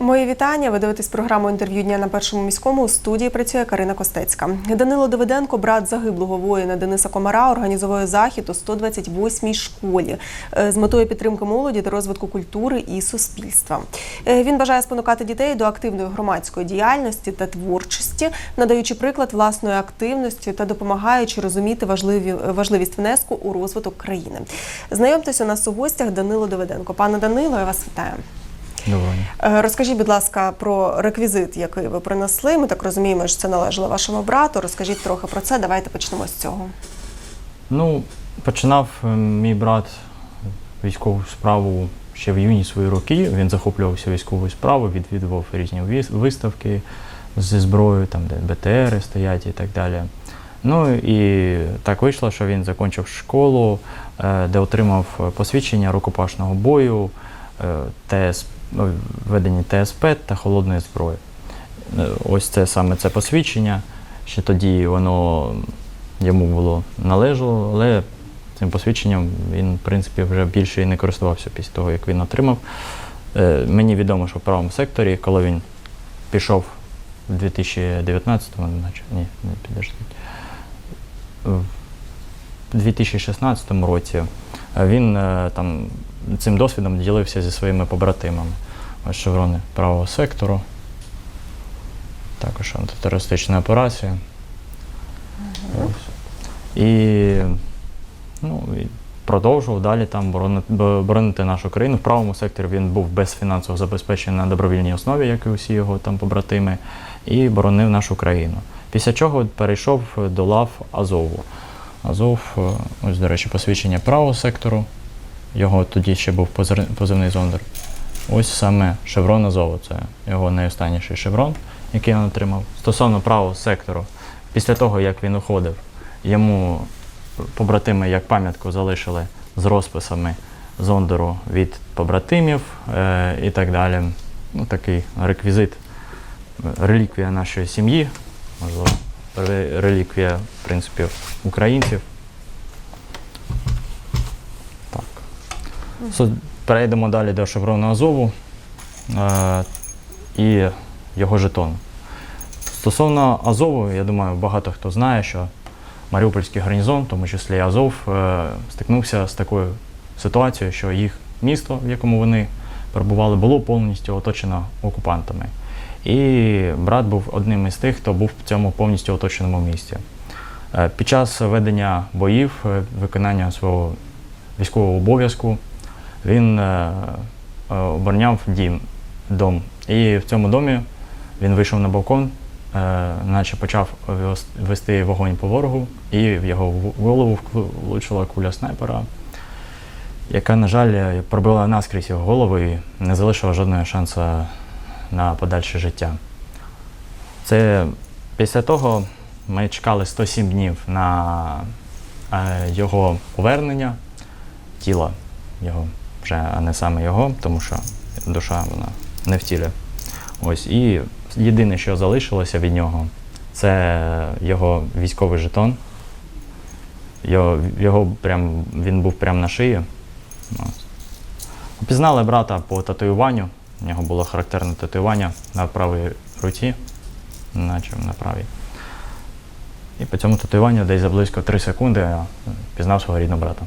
Мої вітання. Ви дивитесь програму інтерв'ю дня на першому міському. У студії працює Карина Костецька. Данило Давиденко, брат загиблого воїна Дениса Комара, організовує захід у 128-й школі е, з метою підтримки молоді та розвитку культури і суспільства. Е, Він бажає спонукати дітей до активної громадської діяльності та творчості, надаючи приклад власної активності та допомагаючи розуміти важливі, важливість внеску у розвиток країни. Знайомтесь у нас у гостях Данило Давиденко. Пане Данило, я вас вітаю. Е, Розкажіть, будь ласка, про реквізит, який ви принесли. Ми так розуміємо, що це належало вашому брату. Розкажіть трохи про це. Давайте почнемо з цього. Ну, починав е, мій брат військову справу ще в юні свої роки. Він захоплювався військовою справою, відвідував різні виставки зі зброєю, там, де БТРи стоять і так далі. Ну і так вийшло, що він закінчив школу, е, де отримав посвідчення рукопашного бою, е, Ну, ведення ТСП та холодної зброї. Е, Ось це саме це посвідчення. Ще тоді воно йому було належало, але цим посвідченням він, в принципі, вже більше і не користувався після того, як він отримав. Е, мені відомо, що в правому секторі, коли він пішов в 2019-му, наче ні, не підождіть. В 2016 році він е, там цим досвідом ділився зі своїми побратимами. Ось шеврони правого сектору. Також антитерористична операція. І, ну, і продовжував далі там боронити, боронити нашу країну. В правому секторі він був без фінансового забезпечення на добровільній основі, як і усі його там побратими, і боронив нашу країну. Після чого перейшов до лав Азову. Азов, е, ось, до речі, посвідчення правого сектору. Його тоді ще був позивний зондер. Ось саме шеврон Азову. Це його найостанніший шеврон, який він отримав. Стосовно правого сектору, після того, як він уходив, йому побратими як пам'ятку залишили з розписами зондеру від побратимів е, і так далі. Ну, такий реквізит, реліквія нашої сім'ї, можливо, реліквія, в принципі, українців. Так. Со- Перейдемо далі до шеврону Азову е, і його жетону. Стосовно Азову, я думаю, багато хто знає, що Маріупольський гарнізон, в тому числі і Азов, е, стикнувся з такою ситуацією, що їх місто, в якому вони перебували, було повністю оточено окупантами. І брат був одним із тих, хто був в цьому повністю оточеному місті. Е, Під час ведення боїв, е, виконання свого військового обов'язку, він е, обороняв дім, дом. І в цьому домі він вийшов на балкон, наче почав вести вогонь по ворогу, і в його голову влучила куля снайпера, яка, на жаль, пробила наскрізь його голову і не залишила жодного шансу на подальше життя. Це після того ми чекали 107 днів на е, його повернення тіла його, вже, а не саме його, тому що душа вона не в тілі. Ось. І єдине, що залишилося від нього, це його військовий жетон. Його, його прям, він був прямо на шиї. Опізнали брата по татуюванню. У нього було характерне татуювання на правій руці, наче на правій. І по цьому татуюванню десь за близько 3 секунди я пізнав свого рідного брата.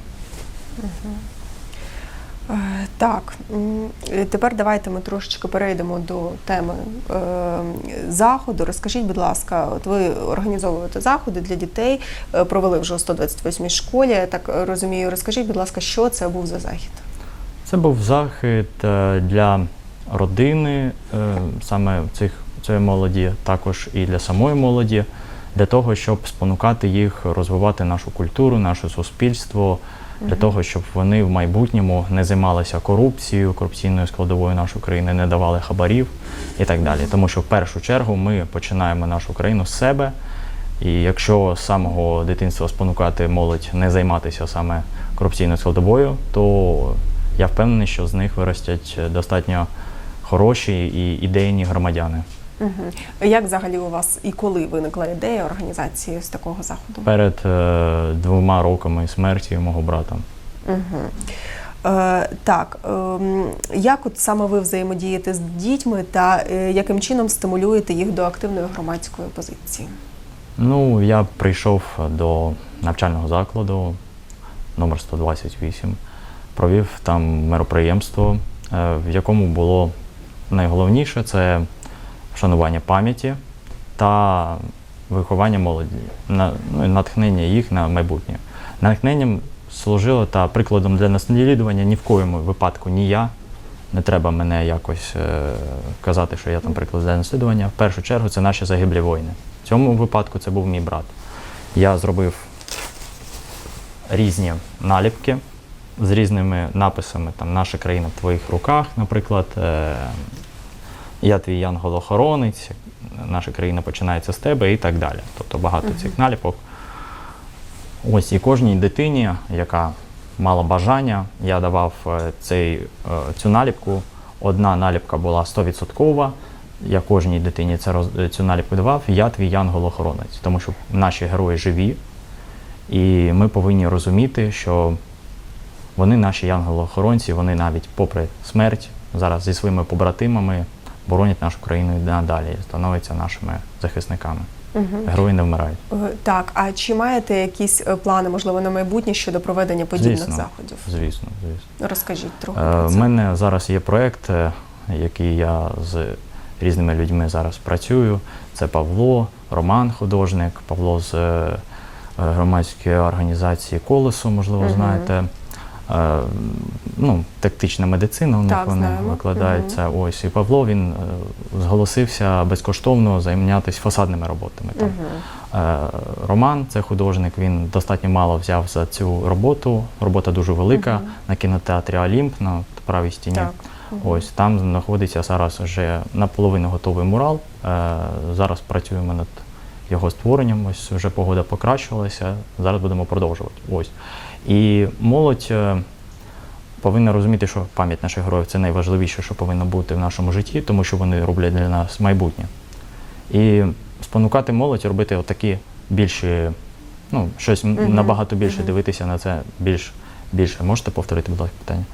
Е, Так, тепер давайте ми трошечки перейдемо до теми е, заходу. Розкажіть, будь ласка, от ви організовуєте заходи для дітей, е, провели вже у 128-й школі. Я так розумію. Розкажіть, будь ласка, що це був за захід? Це був захід для родини, е, саме цих цієї молоді, також і для самої молоді, для того, щоб спонукати їх розвивати нашу культуру, наше суспільство, для того, щоб вони в майбутньому не займалися корупцією, корупційною складовою нашої країни, не давали хабарів і так далі. Тому що в першу чергу ми починаємо нашу країну з себе. І якщо з самого дитинства спонукати молодь не займатися саме корупційною складовою, то я впевнений, що з них виростять достатньо хороші і ідейні громадяни. Угу. Як взагалі у вас і коли виникла ідея організації з такого заходу? Перед е, двома роками смерті мого брата. Угу. Е, так, ем, як от саме ви взаємодієте з дітьми та е, яким чином стимулюєте їх до активної громадської позиції? Ну, я прийшов до навчального закладу номер 128, провів там мероприємство, е, в якому було найголовніше це вшанування пам'яті та виховання молоді, на- ну, натхнення їх на майбутнє. Натхненням служило та прикладом для наслідування ні в коєму випадку ні я. Не треба мене якось е, казати, що я там приклад для наслідування. В першу чергу це наші загиблі воїни. В цьому випадку це був мій брат. Я зробив різні наліпки з різними написами. Там Наша країна в твоїх руках, наприклад, е, Я твій янгол-охоронець, наша країна починається з тебе і так далі. Тобто багато цих наліпок. Ось і кожній дитині, яка мала бажання, я давав е, цей, е, цю наліпку. Одна наліпка була 100%. Я кожній дитині це цю наліпку давав. Я твій янгол-охоронець, тому що наші герої живі, і ми повинні розуміти, що вони наші янгол-охоронці, вони навіть попри смерть зараз зі своїми побратимами боронять нашу країну і надалі, становляться нашими захисниками. Герої не вмирають. Е, Так, а чи маєте якісь е, плани, можливо, на майбутнє щодо проведення подібних Звісно. заходів? Звісно, звісно. Розкажіть трохи Е, про У це. мене зараз є проєкт, е, який я з різними людьми зараз працюю. Це Павло, Роман художник, Павло з громадської організації Колесо, можливо, Мгм. знаєте. Ну, тактична медицина у них Так, вони знаємо. викладаються. Ось і Павло він е, зголосився безкоштовно займатися фасадними роботами. Там. Мгм. Е, Роман, це художник, він достатньо мало взяв за цю роботу. Робота дуже велика Мгм. на кінотеатрі Олімп на правій стіні. Так. Мгм. Ось там знаходиться зараз вже наполовину готовий мурал. Е, зараз працюємо над його створенням. Ось вже погода покращилася. Зараз будемо продовжувати. Ось. І молодь е, повинна розуміти, що пам'ять наших героїв це найважливіше, що повинно бути в нашому житті, тому що вони роблять для нас майбутнє. І спонукати молодь робити отакі більші, ну, щось набагато більше, дивитися на це більш більше. Можете повторити, будь ласка, питання?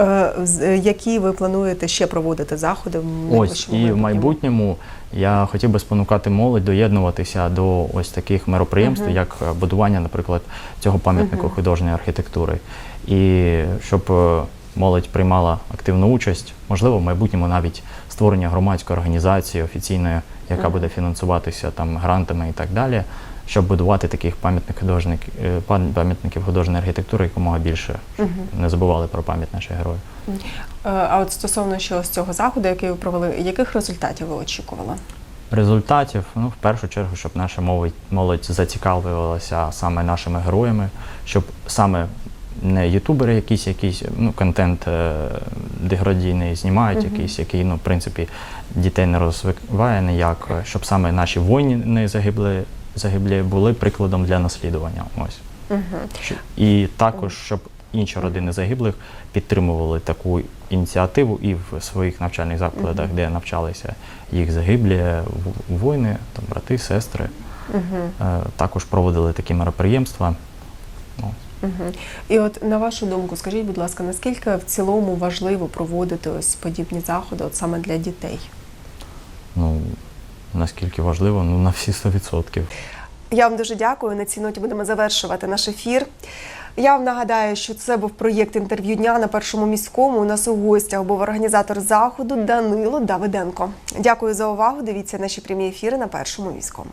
Е, е, Які ви плануєте ще проводити заходи в Ось і в майбутньому я хотів би спонукати молодь доєднуватися до ось таких мероприємств, Мгм. як будування, наприклад, цього пам'ятнику Мгм. художньої архітектури. І щоб е, молодь приймала активну участь, можливо, в майбутньому навіть створення громадської організації офіційної, яка Мгм. буде фінансуватися там грантами і так далі. Щоб будувати таких пам'ятник художник, е, пам'ятників художньої архітектури якомога більше, щоб не забували про пам'ять наших героїв. Е, А от стосовно ще з цього заходу, який ви провели, яких результатів ви очікували? результатів, ну, в першу чергу, щоб наша молодь, молодь зацікавлювалася саме нашими героями, щоб саме не ютубери якісь, якісь ну, контент е, деградійний знімають, Мгм. якийсь, який, ну, в принципі, дітей не розвиває ніяк, е, щоб саме наші воїни не загибли, загиблі були прикладом для наслідування. Ось. Угу. І також, щоб інші родини загиблих підтримували таку ініціативу і в своїх навчальних закладах, Мгм. де навчалися їх загиблі воїни, там, брати, сестри. Угу. Також проводили такі мероприємства. Угу. І от на вашу думку, скажіть, будь ласка, наскільки в цілому важливо проводити ось подібні заходи, от саме для дітей? Наскільки важливо, ну на всі 100%. Я вам дуже дякую. На цій ноті будемо завершувати наш ефір. Я вам нагадаю, що це був проєкт інтерв'ю дня на першому міському. У нас у гостях був організатор заходу Данило Давиденко. Дякую за увагу. Дивіться наші прямі ефіри на першому міському.